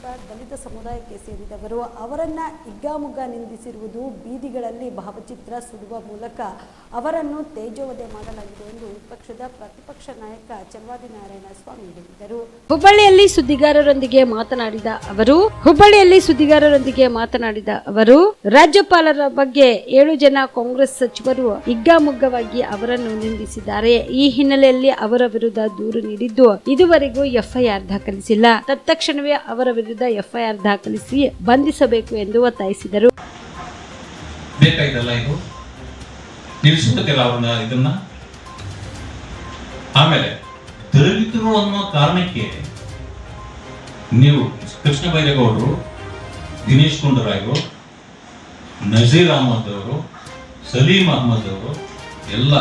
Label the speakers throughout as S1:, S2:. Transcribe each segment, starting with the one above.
S1: ಕೂಡ ದಲಿತ ಸಮುದಾಯಕ್ಕೆ ಸೇರಿದವರು ಅವರನ್ನ ಹಿಗ್ಗಾಮುಗ್ಗಾ ನಿಂದಿಸಿರುವುದು ಬೀದಿಗಳಲ್ಲಿ ಭಾವಚಿತ್ರ ಸುಡುವ ಮೂಲಕ ಅವರನ್ನು ತೇಜೋವಧೆ ಮಾಡಲಾಗಿದೆ ಎಂದು ವಿಪಕ್ಷದ ಪ್ರತಿಪಕ್ಷ ನಾಯಕ ಚಲವಾದಿ ನಾರಾಯಣ ಸ್ವಾಮಿ ಹೇಳಿದರು. ಹುಬ್ಬಳ್ಳಿಯಲ್ಲಿ ಸುದ್ದಿಗಾರರೊಂದಿಗೆ ಮಾತನಾಡಿದ ಅವರು, ಹುಬ್ಬಳ್ಳಿಯಲ್ಲಿ ಸುದ್ದಿಗಾರರೊಂದಿಗೆ ಮಾತನಾಡಿದ ಅವರು, ರಾಜ್ಯಪಾಲರ ಬಗ್ಗೆ ಏಳು ಜನ ಕಾಂಗ್ರೆಸ್ ಸಚಿವರು ಹಿಗ್ಗಾಮುಗ್ಗವಾಗಿ ಅವರನ್ನು ನಿಂದಿಸಿದ್ದಾರೆ. ಈ ಹಿನ್ನೆಲೆಯಲ್ಲಿ ಅವರ ವಿರುದ್ಧ ದೂರು ನೀಡಿದ್ದು ಇದುವರೆಗೂ ಎಫ್ಐಆರ್ ದಾಖಲಿಸಿಲ್ಲ. ತತ್ಕ್ಷಣವೇ ಅವರ ವಿರುದ್ಧ ಎಫ್ಐಆರ್ ದಾಖಲಿಸಿ ಬಂಧಿಸಬೇಕು ಎಂದು ಒತ್ತಾಯಿಸಿದರು.
S2: ಆಮೇಲೆ, ದಲಿತರು ಅನ್ನೋ ಕಾರಣಕ್ಕೆ ನೀವು ಕೃಷ್ಣ ಬೈರೇಗೌಡರು, ದಿನೇಶ್ ಗುಂಡೂರಾಯರು, ನಜೀರ್ ಅಹಮದ್ ಅವರು ಸಲೀಂ ಅಹಮದ್ ಅವರು ಎಲ್ಲ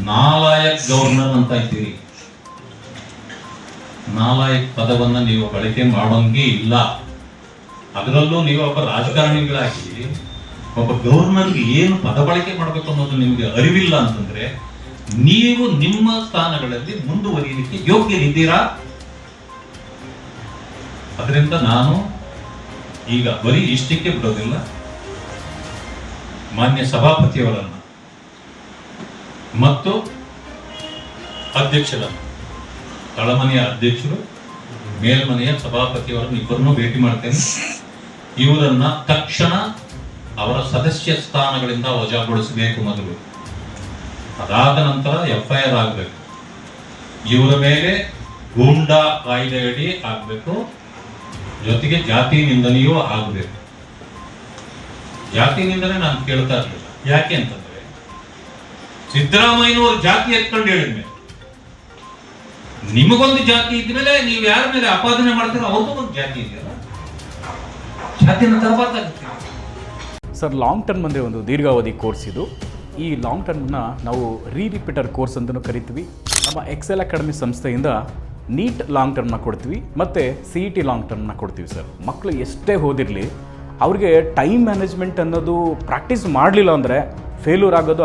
S2: ನಾಲಾಯಕ್ ಗವರ್ನರ್ ಅಂತ ಇದ್ದೀರಿ. ನಾಲಾಯಕ್ ಪದವನ್ನ ನೀವು ಬಳಕೆ ಮಾಡೋಂಗೆ ಇಲ್ಲ. ಅದರಲ್ಲೂ ನೀವು ಒಬ್ಬ ರಾಜಕಾರಣಿಗಳಾಗಿ ಒಬ್ಬ ಗವರ್ನರ್ಗೆ ಏನು ಪದ ಬಳಕೆ ಮಾಡಬೇಕು ಅನ್ನೋದು ನಿಮಗೆ ಅರಿವಿಲ್ಲ ಅಂತಂದ್ರೆ ನೀವು ನಿಮ್ಮ ಸ್ಥಾನಗಳಲ್ಲಿ ಮುಂದುವರಿಯಲಿಕ್ಕೆ ಯೋಗ್ಯರಿದ್ದೀರಾ? ಅದರಿಂದ ನಾನು ಈಗ ಬರೀ ಇಷ್ಟಕ್ಕೆ ಬಿಡೋದಿಲ್ಲ. ಮಾನ್ಯ ಸಭಾಪತಿಯವರನ್ನು ಮತ್ತು ಅಧ್ಯಕ್ಷರನ್ನು. ತಳಮನೆಯ ಅಧ್ಯಕ್ಷರು, ಮೇಲ್ಮನೆಯ ಸಭಾಪತಿಯವರನ್ನು ಇಬ್ಬರನ್ನೂ ಭೇಟಿ ಮಾಡ್ತೇನೆ. ಇವರನ್ನ ತಕ್ಷಣ ಅವರ ಸದಸ್ಯ ಸ್ಥಾನಗಳಿಂದ ವಜಾಗೊಳಿಸಬೇಕು ಮೊದಲು. ಅದಾದ ನಂತರ ಎಫ್ಐಆರ್ ಆಗಬೇಕು. ಇವರ ಮೇಲೆ ಗೂಂಡಾ ಕಾಯ್ದೆಯಡಿ ಆಗಬೇಕು. ಜೊತೆಗೆ ಜಾತಿ ನಿಂದನೆಯೂ ಆಗಬೇಕು. ಜಾತಿ ನಿಂದನೆ ನಾನು ಕೇಳ್ತಾ ಇರಲಿಲ್ಲ. ಯಾಕೆ ಅಂತಂದ್ರೆ ಸಿದ್ದರಾಮಯ್ಯನವರು ಜಾತಿ ಎತ್ಕೊಂಡು ಹೇಳಿದ್ಮೇಲೆ ನಿಮಗೊಂದು ಜಾತಿ ಇದ್ಮೇಲೆ ನೀವು ಯಾರ ಮೇಲೆ ಆಪಾದನೆ ಮಾಡ್ತೀರೋ ಅವ್ರಿಗೂ ಒಂದು ಜಾತಿ ಇದೆಯಲ್ಲ? ಜಾತಿನ ತರಬಾರ್ದಾಗುತ್ತೆ
S3: ಸರ್ ಲಾಂಗ್ ಟರ್ಮ್ ಅಂದರೆ ಒಂದು ದೀರ್ಘಾವಧಿ ಕೋರ್ಸ್ ಇದು. ಈ ಲಾಂಗ್ ಟರ್ಮ್ನ ನಾವು ರೀ ರಿಪೀಟರ್ ಕೋರ್ಸ್ ಅಂತಲೂ ಕರಿತೀವಿ. ನಮ್ಮ ಎಕ್ಸೆಲ್ ಅಕಾಡೆಮಿ ಸಂಸ್ಥೆಯಿಂದ ನೀಟ್ ಲಾಂಗ್ ಟರ್ಮ್ನ ಕೊಡ್ತೀವಿ, ಮತ್ತು ಸಿ ಇ ಟಿ ಲಾಂಗ್ ಟರ್ಮ್ನ ಕೊಡ್ತೀವಿ ಸರ್. ಮಕ್ಕಳು ಎಷ್ಟೇ ಓದಿರಲಿ, ಅವ್ರಿಗೆ ಟೈಮ್ ಮ್ಯಾನೇಜ್ಮೆಂಟ್ ಅನ್ನೋದು ಪ್ರಾಕ್ಟೀಸ್ ಮಾಡಲಿಲ್ಲ ಅಂದರೆ ಫೇಲ್ಯೂರ್ ಆಗೋದು